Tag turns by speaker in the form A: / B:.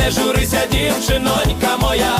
A: не журися, дівчинонька моя.